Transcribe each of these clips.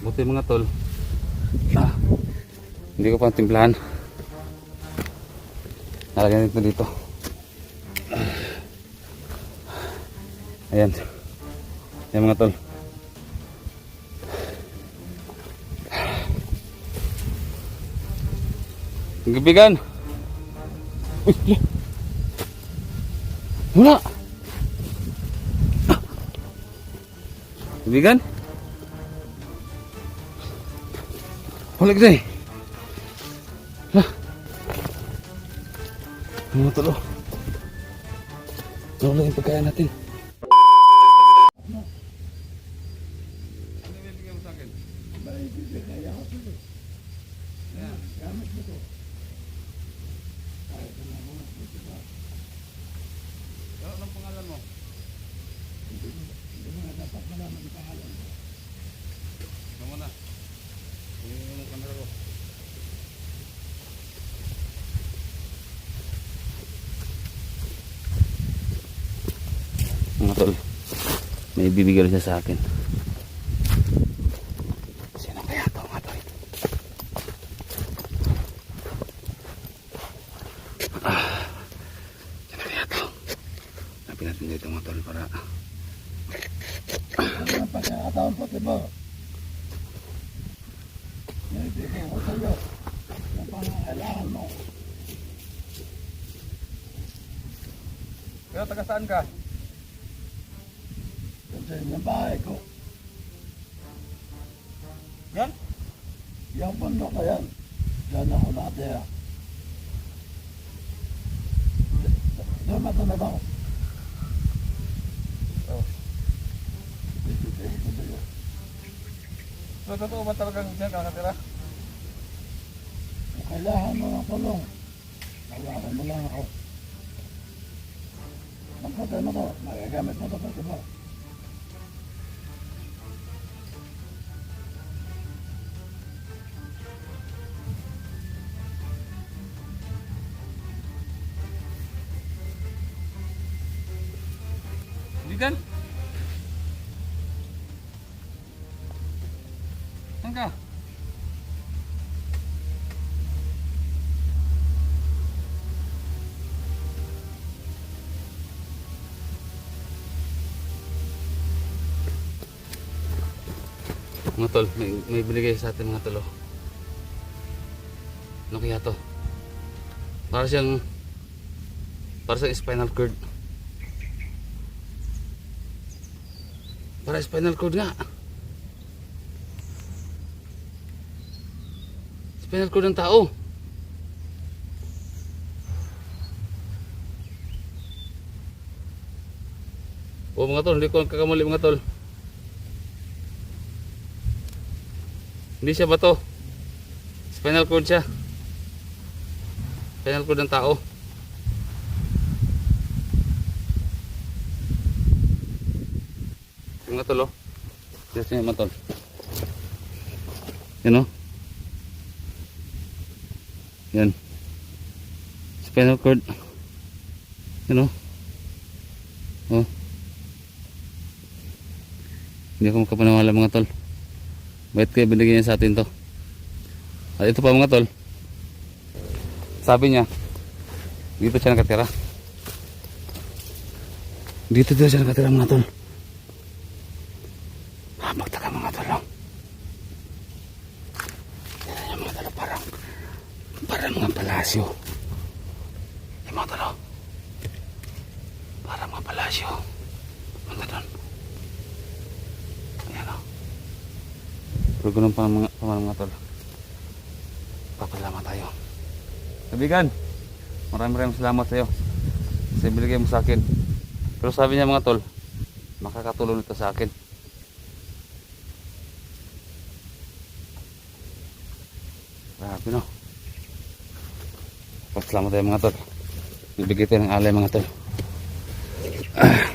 Buti mga tol. Ah, hindi ko pa timplahan. Nalagyan dito dito. Ayan. Ayan mga tol. Gabigan. Uy, wala. Wala. Wala kita eh. Lah. Ano to lo? Wala yung pagkaya natin. Anong pangalan mo? Ito muna. Tingnan mo yung camera ko. Mga tol, may bibigyan siya sa akin. Sino kaya ito mga tol? Ah, sino kaya ito? Hanapin natin dito mga tol para pagkakataon ko sa iyo ang pangangailangan mo. Pero taga saan ka? Kasi yung bahay ko, Yan? yung bundok na yan, dyan ako natira. Doon matanda ako. Oh. So, totoo ba talagang dyan ka nakatira? Kung kailangan mo ng tulong, tawagan mo lang ako. Magpatay mo to, magagamit mo to pa, diba? Bigan? Saan ka? Mga tol, may, may binigay sa atin mga tol. oh. Ano kaya to? Para siyang para sa spinal cord. Para spinal cord nga. Spinal cord ng tao. O mga tol, hindi ko kakamali mga tol. Hindi siya bato. Spinal cord siya. Spinal cord ng tao. Yung mga tol, oh. Dito siya mga tol. Yan, oh. Spinal cord. Yan, oh. Oh. Hindi ako makapanawala mga tol. Bakit kaya binigyan niya sa atin to? At ito pa mga tol. Sabi niya, dito siya nakatira. Dito dito siya nakatira mga tol. Magtaka mga tol. oh. Yan yung mga tol, parang, parang mga palasyo. Yung mga tol, oh. parang mga palasyo. Punta doon. Ayan o. Pero ganun pa mga, pa mga tol. Papalaman tayo. Kaibigan, maraming maraming salamat sa iyo. Kasi binigay mo sa akin. Pero sabi niya mga tol, makakatulong ito sa akin. Grabe no. Pasalamat tayo mga tol. Bibigay tayo ng alay mga tol. Ah.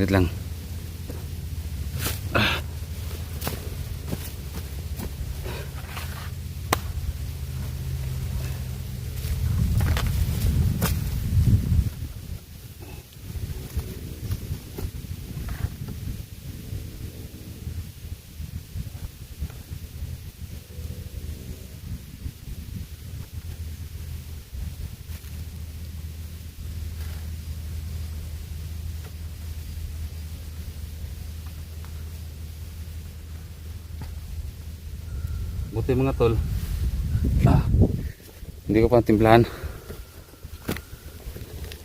Wait lang. Buti mga tol. Ah, hindi ko pa timplahan.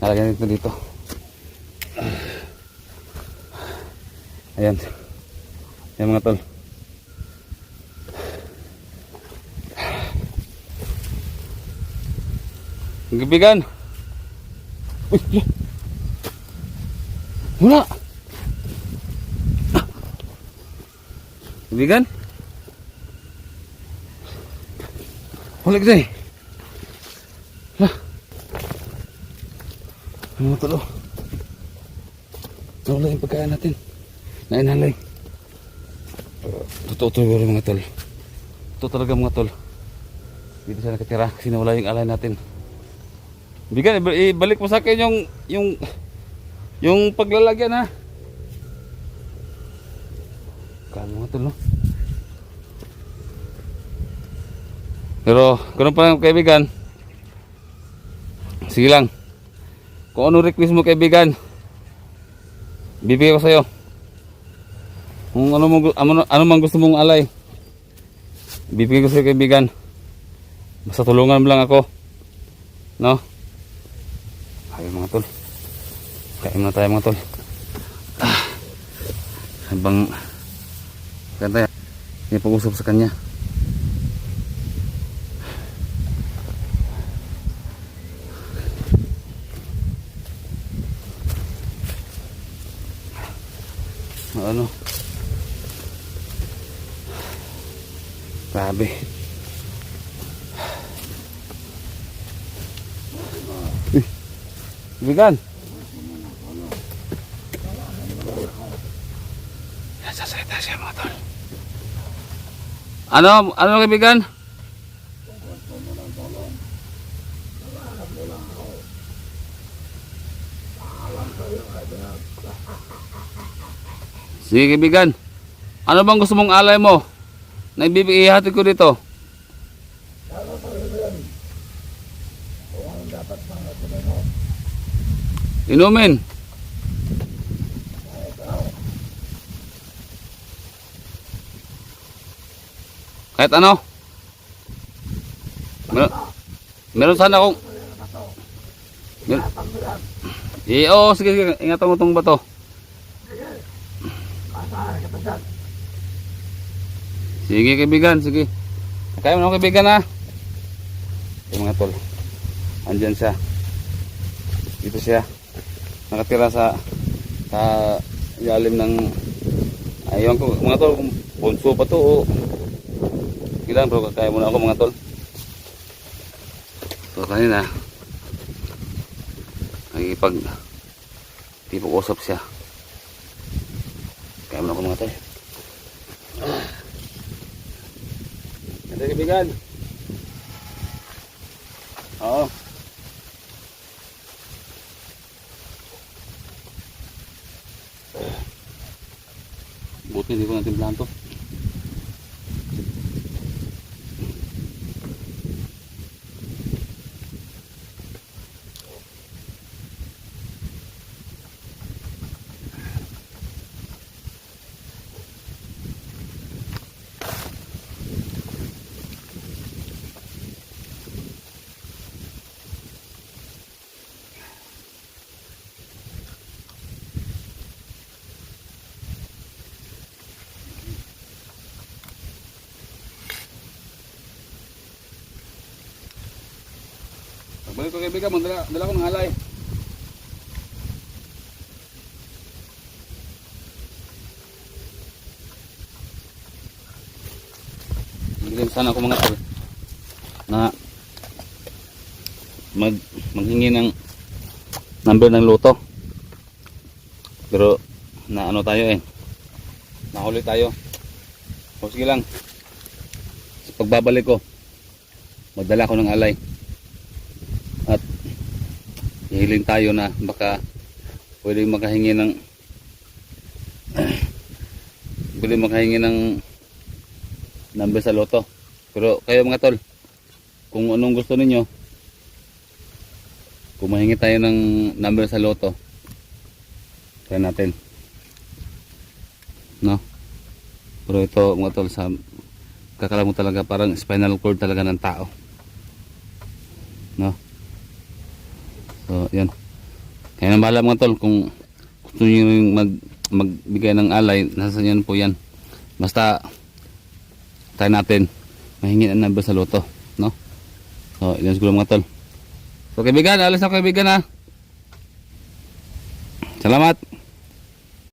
Nalagyan ito dito. Ayan. Ayan mga tol. Ang Gabigan. Uy, wala. Wala. Wala kita eh. Wala. Ano mga tol oh. Nawala yung pagkain natin. Nainhalay. Totoo talaga mga tol. Totoo talaga mga tol. Dito siya nakatira kasi nawala yung alay natin. Bigan, i- ibalik mo sa akin yung yung yung paglalagyan ha. Kano mga tol no? Pero kung pa kaibigan, sige lang. Kung ano request mo kaibigan, bibigay ko sa'yo. Kung ano, mo, gu- ano, ano gusto mong alay, bibigay ko sa'yo kaibigan. Basta tulungan mo lang ako. No? Ayun mga tol. Kain na tayo mga tol. Ah. Habang ganda may pag-usap sa kanya. ano grabe. Uy, bigan. Sasalita siya mga tol. Ano ano kaibigan Sige kaibigan. Ano bang gusto mong alay mo? Na ibibigay ihatid ko dito. Inumin. Kahit ano. Meron, meron sana akong... Mer eh, oo, sige, sige. Ingatan mo itong bato. Sige kaibigan, sige. Kaya mo na kaibigan ha. Yung mga tol. Andyan siya. Dito siya. Nakatira sa sa ilalim ng ayun ko mga tol kung pa to o ilan bro kaya muna ako mga tol so kanina nagipag tipog usap siya kaya muna ako mga tol Ganda kaibigan. Oo. Buti hindi ko natimplahan to. Pagbalik ko kaibigan, magdala dala ko ng halay. Bigyan sana ako mga tol na mag maghingi ng number ng loto. Pero na ano tayo eh. Nahuli tayo. O sige lang. Sa pagbabalik ko, magdala ko ng alay hihiling tayo na baka pwedeng makahingi ng pwedeng makahingi ng number sa loto pero kayo mga tol kung anong gusto ninyo kung mahingi tayo ng number sa loto try natin no pero ito mga tol sa kakala talaga parang spinal cord talaga ng tao. No? Yan. Kaya na bahala mga tol kung gusto nyo yung mag, magbigay ng alay, nasa yan po yan. Basta, try natin. Mahingi na number sa loto. No? So, yan siguro mga tol. So, kaibigan, alis na kaibigan ha. Salamat.